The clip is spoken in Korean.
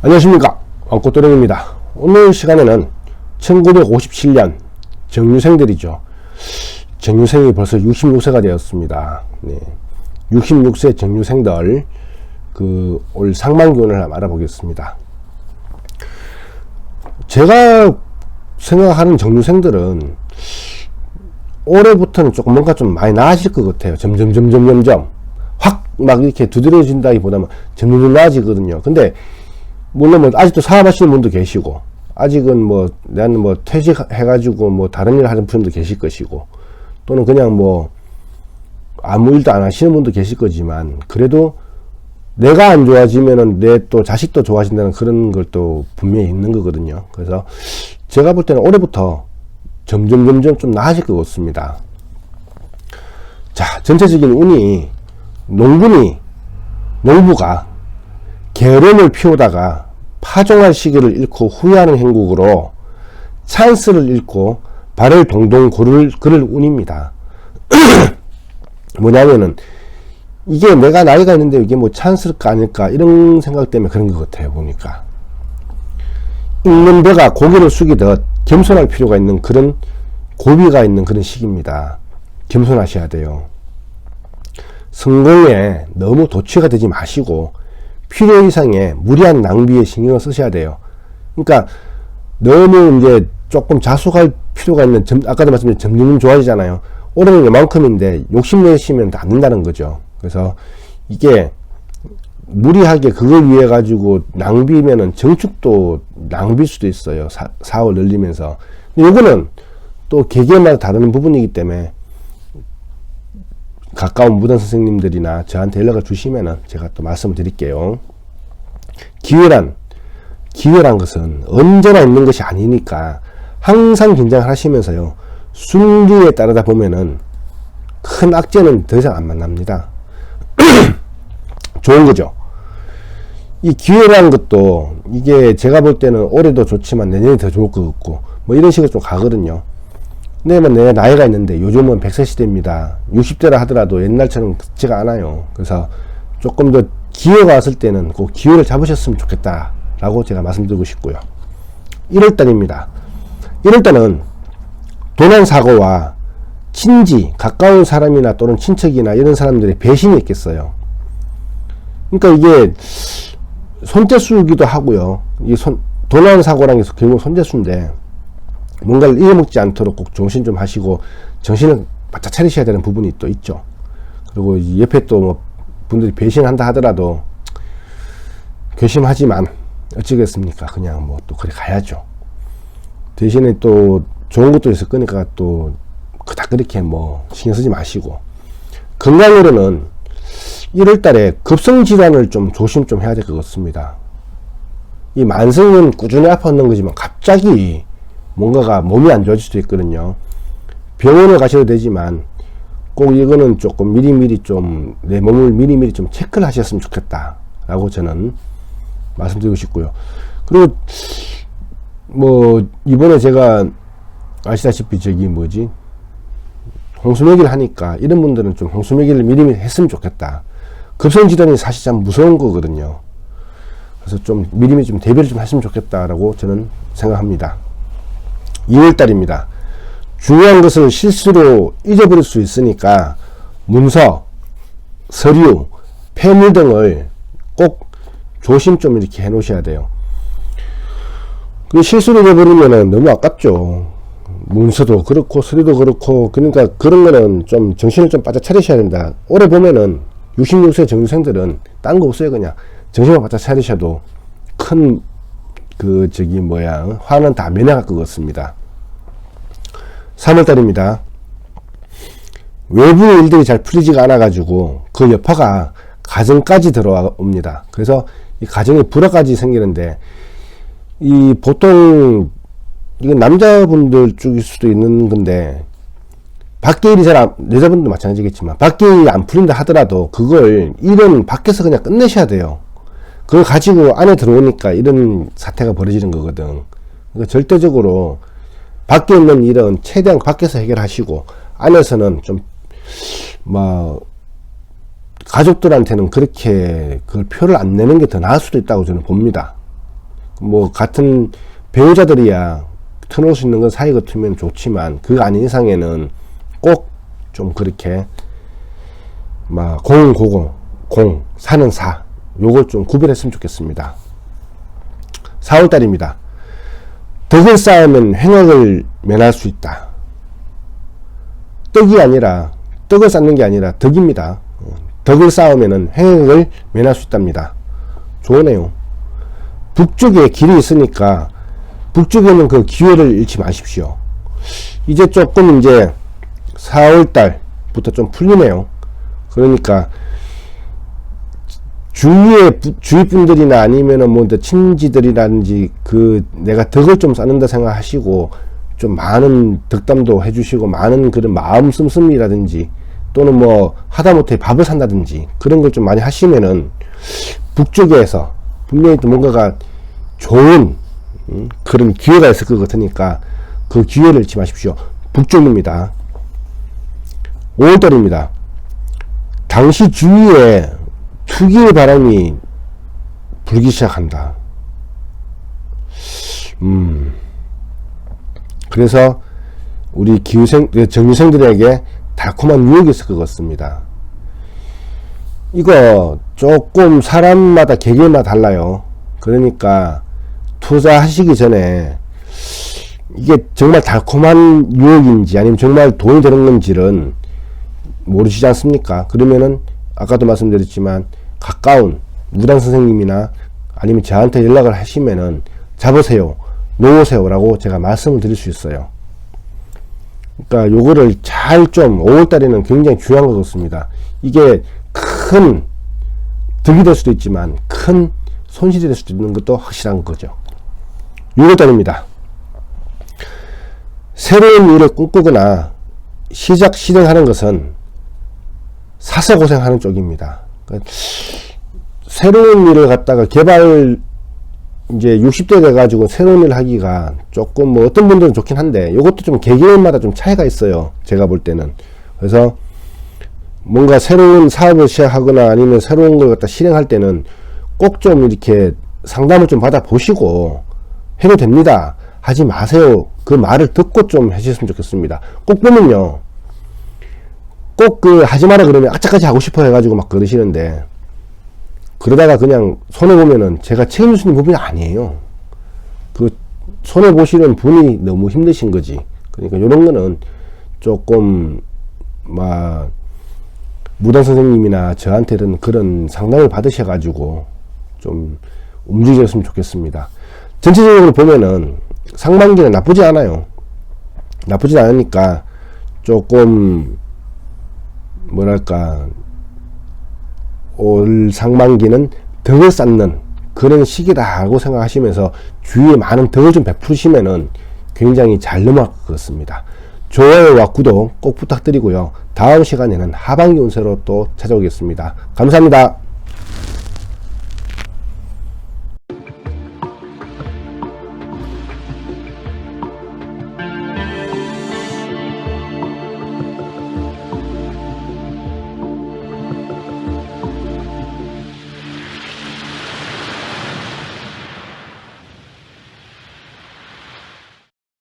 안녕하십니까. 왕꽃도령입니다. 오늘 시간에는 1957년 정유생들이죠. 정유생이 벌써 66세가 되었습니다. 네. 66세 정유생들 그 올 상반기운을 알아보겠습니다. 제가 생각하는 정유생들은 올해부터는 조금 뭔가 좀 많이 나아질 것 같아요. 점점 점점 점점. 확 막 이렇게 두드려진다기보다는 점점 나아지거든요. 근데 물론 뭐 아직도 사업하시는 분도 계시고 아직은 뭐 나는 뭐 퇴직해가지고 뭐 다른 일 하는 분도 계실 것이고 또는 그냥 뭐 아무 일도 안 하시는 분도 계실 거지만 그래도 내가 안 좋아지면은 내 또 자식도 좋아진다는 그런 걸 또 분명히 있는 거거든요. 그래서 제가 볼 때는 올해부터 점점 점점 좀 나아질 것 같습니다. 자, 전체적인 운이 농군이 농부가 게으름을 피우다가 파종할 시기를 잃고 후회하는 행국으로 찬스를 잃고 발을 동동 고를 그럴 운입니다. 뭐냐면은 이게 내가 나이가 있는데 이게 뭐 찬스일까 아닐까 이런 생각 때문에 그런 것 같아요 보니까 읽는 배가 고개를 숙이듯 겸손할 필요가 있는 그런 고비가 있는 그런 시기입니다. 겸손하셔야 돼요. 성공에 너무 도취가 되지 마시고 필요 이상의 무리한 낭비에 신경을 쓰셔야 돼요. 그러니까 너무 이제 조금 자숙할 필요가 있는 점, 아까도 말씀드린 점점 좋아지잖아요. 올해는 이만큼인데 욕심내시면 안 된다는 거죠. 그래서 이게 무리하게 그걸 위해 가지고 낭비면은 정축도 낭비일 수도 있어요. 사, 사월 늘리면서. 근데 요거는 또 개개인마다 다른 부분이기 때문에 가까운 무당 선생님들이나 저한테 연락을 주시면은 제가 또 말씀을 드릴게요. 기회란, 기회란 것은 언제나 있는 것이 아니니까 항상 긴장을 하시면서요. 순리에 따르다 보면은 큰 악재는 더 이상 안 만납니다. 좋은 거죠. 이 기회라는 것도 이게 제가 볼 때는 올해도 좋지만 내년이 더 좋을 것 같고 뭐 이런 식으로 좀 가거든요. 근데 내가 나이가 있는데 요즘은 100세 시대입니다. 60대라 하더라도 옛날처럼 같지가 않아요. 그래서 조금 더 기회가 왔을 때는 그 기회를 잡으셨으면 좋겠다 라고 제가 말씀드리고 싶고요. 1월달입니다. 1월달은 도난사고와 친지, 가까운 사람이나 또는 친척이나 이런 사람들의 배신이 있겠어요. 그러니까 이게 손재수기도 하고요. 이 손, 도난사고라는 게 결국 손재수인데 뭔가를 잊어먹지 않도록 꼭 정신 좀 하시고 정신을 바짝 차리셔야 되는 부분이 또 있죠. 그리고 이 옆에 또 뭐 분들이 배신한다 하더라도 괘씸하지만 어찌겠습니까? 그냥 뭐 또 그래 가야죠. 대신에 또 좋은 것도 있을 거니까 또 그닥 그렇게 뭐 신경 쓰지 마시고 건강으로는 1월 달에 급성 질환을 좀 조심 좀 해야 될 것 같습니다. 이 만성은 꾸준히 아파하는 거지만 갑자기 뭔가가 몸이 안 좋아질 수도 있거든요. 병원에 가셔도 되지만 꼭 이거는 조금 미리미리 좀 내 몸을 미리미리 좀 체크를 하셨으면 좋겠다. 라고 저는 말씀드리고 싶고요. 그리고 뭐 이번에 제가 아시다시피 저기 뭐지 홍수매기를 하니까 이런 분들은 좀 홍수매기를 미리미리 했으면 좋겠다. 급성질환이 사실 참 무서운 거거든요. 그래서 좀 미리미리 좀 대비를 좀 했으면 좋겠다라고 저는 생각합니다. 2월달입니다. 중요한 것을 실수로 잊어버릴 수 있으니까 문서, 서류, 폐물 등을 꼭 조심 좀 이렇게 해 놓으셔야 돼요. 그 실수를 해버리면 너무 아깝죠. 문서도 그렇고 서류도 그렇고 그러니까 그런 거는 좀 정신을 좀 바짝 차리셔야 된다. 올해 보면은 66세 정유생들은 딴 거 없어요 그냥 정신을 바짝 차리셔도 큰 그 저기 뭐야 화는 다 면해갈 것 같습니다. 3월달입니다. 외부 일들이 잘 풀리지가 않아 가지고 그 여파가 가정까지 들어옵니다. 그래서 이 가정에 불화까지 생기는데 이 보통 이건 남자분들 쪽일 수도 있는 건데 밖에 일이 잘 안, 여자분도 마찬가지겠지만 밖에 일이 안 풀린다 하더라도 그걸 일은 밖에서 그냥 끝내셔야 돼요. 그걸 가지고 안에 들어오니까 이런 사태가 벌어지는 거거든. 그러니까 절대적으로 밖에 있는 일은 최대한 밖에서 해결하시고 안에서는 좀뭐 가족들한테는 그렇게 그걸 표를 안 내는 게 더 나을 수도 있다고 저는 봅니다. 뭐 같은 배우자들이야 터놓을 수 있는 건 사이 같으면 좋지만 그 아닌 이상에는 꼭 좀 그렇게 막 공은 고고 공 사는 사 요걸 좀 구별했으면 좋겠습니다. 4월달입니다. 덕을 쌓으면 횡액을 면할 수 있다. 떡이 아니라 떡을 쌓는 게 아니라 덕입니다. 어, 덕을 쌓으면은 횡액을 면할 수 있답니다. 좋으네요. 북쪽에 길이 있으니까 북쪽에는 그 기회를 잃지 마십시오. 이제 조금 이제 4월달부터 좀 풀리네요. 그러니까 주위의 부- 주위 분들이나 아니면은 뭐 친지들이라든지 그 내가 덕을 좀 쌓는다 생각하시고 좀 많은 덕담도 해주시고 많은 그런 마음 씀씀이라든지 또는 뭐 하다못해 밥을 산다든지 그런 걸 좀 많이 하시면은 북쪽에서 분명히 또 뭔가가 좋은 음, 그런 기회가 있을 것 같으니까 그 기회를 잃지 마십시오. 북쪽입니다. 5월달입니다. 당시 주위에 투기의 바람이 불기 시작한다. 음. 그래서 우리 기후생, 정유생들에게 달콤한 유혹이 있을 것 같습니다. 이거 조금 사람마다 개개마다 달라요. 그러니까 투자하시기 전에 이게 정말 달콤한 유혹인지 아니면 정말 돈이 되는 건지는 모르시지 않습니까? 그러면은 아까도 말씀드렸지만 가까운 무당 선생님이나 아니면 저한테 연락을 하시면은 잡으세요, 놓으세요 라고 제가 말씀을 드릴 수 있어요. 그러니까 요거를 잘 좀 5월달에는 굉장히 중요한 것 같습니다. 이게 큰 득이 될 수도 있지만 큰 손실이 될 수도 있는 것도 확실한 거죠. 6월달입니다. 새로운 일을 꿈꾸거나 시작 실행하는 것은 사서 고생하는 쪽입니다. 그러니까 새로운 일을 갖다가 개발 이제 60대 돼가지고 새로운 일 하기가 조금 뭐 어떤 분들은 좋긴 한데 이것도 좀 개개인마다 좀 차이가 있어요. 제가 볼 때는. 그래서 뭔가 새로운 사업을 시작하거나 아니면 새로운 걸 갖다 실행할 때는 꼭 좀 이렇게 상담을 좀 받아 보시고 해도 됩니다. 하지 마세요. 그 말을 듣고 좀 해주셨으면 좋겠습니다. 꼭 보면요. 꼭 그 하지 마라 그러면 악착같이 하고 싶어 해가지고 막 그러시는데 그러다가 그냥 손해 보면은 제가 책임질 수 있는 부분이 아니에요. 그 손해 보시는 분이 너무 힘드신 거지. 그러니까 이런 거는 조금 막 무당 선생님이나 저한테는 그런 상담을 받으셔가지고 좀 움직였으면 좋겠습니다. 전체적으로 보면은 상반기는 나쁘지 않아요. 나쁘지 않으니까 조금 뭐랄까 올 상반기는 덕을 쌓는 그런 시기다라고 생각하시면서 주위에 많은 덕을 좀 베푸시면은 굉장히 잘 넘어갈 것 같습니다. 좋아요와 구독 꼭 부탁드리고요. 다음 시간에는 하반기 운세로 또 찾아오겠습니다. 감사합니다.